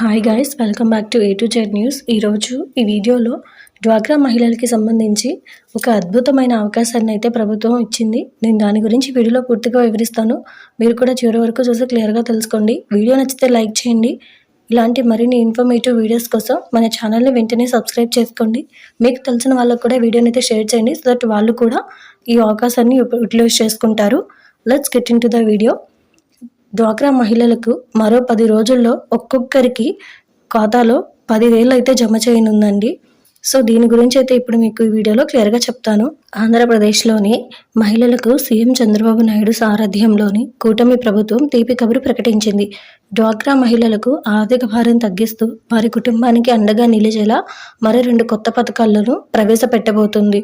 Hi guys welcome back to A to Z news ఈరోజు ఈ వీడియోలో డ్వాక్రా మహిళలకి సంబంధించి ఒక అద్భుతమైన అవకాశాన్ని అయితే ప్రభుత్వం ఇచ్చింది. నేను దాని గురించి వీడియోలో పూర్తిగా వివరిస్తాను. మీరు కూడా చివరి వరకు చూసి క్లియర్గా తెలుసుకోండి. వీడియో నచ్చితే లైక్ చేయండి. ఇలాంటి మరిన్ని ఇన్ఫర్మేటివ్ వీడియోస్ కోసం మన ఛానల్ని వెంటనే సబ్స్క్రైబ్ చేసుకోండి. మీకు తెలిసిన వాళ్ళకు కూడా వీడియోని అయితే షేర్ చేయండి. సో దట్ వాళ్ళు కూడా ఈ అవకాశాన్ని యూటిలైజ్ చేసుకుంటారు. Let's get into the video డ్వాక్రా మహిళలకు మరో పది రోజుల్లో ఒక్కొక్కరికి ఖాతాలో పదివేలు అయితే జమ చేయనుందండి. సో దీని గురించి అయితే ఇప్పుడు మీకు ఈ వీడియోలో క్లియర్గా చెప్తాను. ఆంధ్రప్రదేశ్లోని మహిళలకు సీఎం చంద్రబాబు నాయుడు సారథ్యంలోని కూటమి ప్రభుత్వం తీపి కబురు ప్రకటించింది. డ్వాక్రా మహిళలకు ఆర్థిక భారం తగ్గిస్తూ వారి కుటుంబానికి అండగా నిలిచేలా మరో రెండు కొత్త పథకాలను ప్రవేశపెట్టబోతుంది.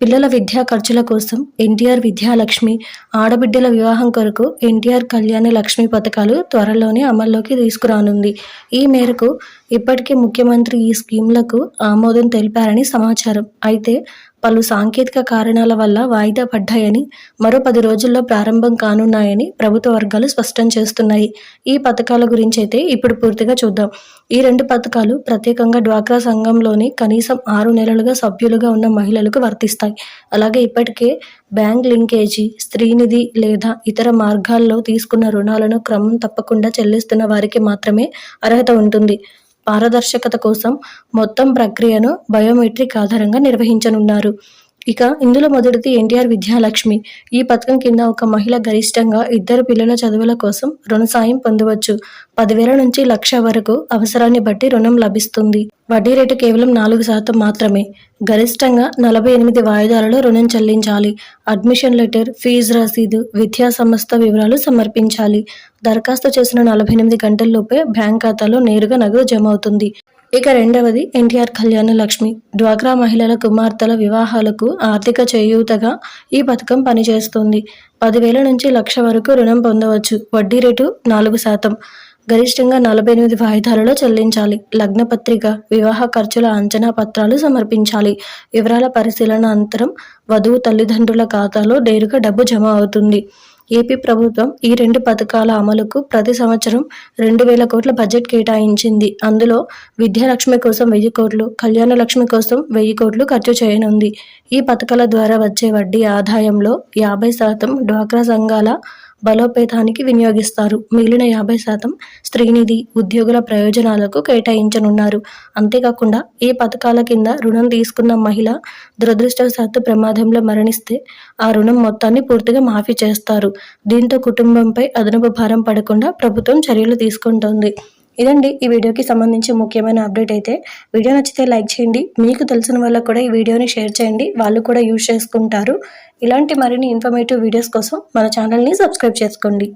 పిల్లల విద్యా ఖర్చుల కోసం ఎన్టీఆర్ విద్యాలక్ష్మి ఆడబిడ్డల వివాహం కొరకు ఎన్టీఆర్ కళ్యాణ లక్ష్మి పథకాలు త్వరలోనే అమల్లోకి తీసుకురానుంది. ఈ మేరకు ఇప్పటికే ముఖ్యమంత్రి ఈ స్కీమ్లకు ఆమోదం తెలిపారని సమాచారం. అయితే పలు సాంకేతిక కారణాల వల్ల వాయిదా పడ్డాయని మరో పది రోజుల్లో ప్రారంభం కానున్నాయని ప్రభుత్వ వర్గాలు స్పష్టం చేస్తున్నాయి. ఈ పథకాల గురించి అయితే ఇప్పుడు పూర్తిగా చూద్దాం. ఈ రెండు పథకాలు ప్రత్యేకంగా డ్వాక్రా సంఘంలోని కనీసం ఆరు నెలలుగా సభ్యులుగా ఉన్న మహిళలకు వర్తిస్తాయి. అలాగే ఇప్పటికే బ్యాంక్ లింకేజీ స్త్రీనిధి లేదా ఇతర మార్గాల్లో తీసుకున్న రుణాలను క్రమం తప్పకుండా చెల్లిస్తున్న వారికి మాత్రమే అర్హత ఉంటుంది. పారదర్శకత కోసం మొత్తం ప్రక్రియను బయోమెట్రిక్ ఆధారంగా నిర్వహించనున్నారు. ఇక ఇందులో మొదటిది ఎన్టీఆర్ విద్యాలక్ష్మి. ఈ పథకం కింద ఒక మహిళ గరిష్టంగా ఇద్దరు పిల్లల చదువుల కోసం రుణ సాయం పొందవచ్చు. పదివేల నుంచి లక్ష వరకు అవసరాన్ని బట్టి రుణం లభిస్తుంది. వడ్డీ రేటు కేవలం నాలుగు శాతం మాత్రమే. గరిష్టంగా నలభై ఎనిమిది వాయిదాలలో రుణం చెల్లించాలి. అడ్మిషన్ లెటర్ ఫీజు రసీదు విద్యా సంస్థ వివరాలు సమర్పించాలి. దరఖాస్తు చేసిన నలభై ఎనిమిది గంటల్లోపే బ్యాంక్ ఖాతాలో నేరుగా నగదు జమ అవుతుంది. ఇక రెండవది ఎన్టీఆర్ కళ్యాణ లక్ష్మి. డ్వాక్రా మహిళల కుమార్తెల వివాహాలకు ఆర్థిక చేయూతగా ఈ పథకం పనిచేస్తుంది. పదివేల నుంచి లక్ష వరకు రుణం పొందవచ్చు. వడ్డీ రేటు నాలుగు శాతం. గరిష్టంగా నలభై ఎనిమిది వాయిదాలలో చెల్లించాలి. లగ్న పత్రిక వివాహ ఖర్చుల అంచనా పత్రాలు సమర్పించాలి. వివరాల పరిశీలన అనంతరం వధువు తల్లిదండ్రుల ఖాతాలో నేరుగా డబ్బు జమ అవుతుంది. ఏపీ ప్రభుత్వం ఈ రెండు పథకాల అమలుకు ప్రతి సంవత్సరం రెండు వేల కోట్ల బడ్జెట్ కేటాయించింది. అందులో విద్యాలక్ష్మి కోసం వెయ్యి కోట్లు కళ్యాణ లక్ష్మి కోసం వెయ్యి కోట్లు ఖర్చు చేయనుంది. ఈ పథకాల ద్వారా వచ్చే వడ్డీ ఆదాయంలో యాభై శాతం డ్వాక్రా సంఘాల బలోపేతానికి వినియోగిస్తారు. మిగిలిన యాభై శాతం స్త్రీనిధి ఉద్యోగుల ప్రయోజనాలకు కేటాయించనున్నారు. అంతేకాకుండా ఈ పథకాల కింద రుణం తీసుకున్న మహిళ దురదృష్టవశాత్తు ప్రమాదంలో మరణిస్తే ఆ రుణం మొత్తాన్ని పూర్తిగా మాఫీ చేస్తారు. దీంతో కుటుంబంపై అదనపు భారం పడకుండా ప్రభుత్వం చర్యలు తీసుకుంటోంది. ఇదండి ఈ వీడియోకి సంబంధించి ముఖ్యమైన అప్డేట్ అయితే. వీడియో నచ్చితే లైక్ చేయండి. మీకు తెలిసిన వాళ్ళకు కూడా ఈ వీడియోని షేర్ చేయండి. వాళ్ళు కూడా యూజ్ చేసుకుంటారు. ఇలాంటి మరిన్ని ఇన్ఫర్మేటివ్ వీడియోస్ కోసం మన ఛానల్ని సబ్స్క్రైబ్ చేసుకోండి.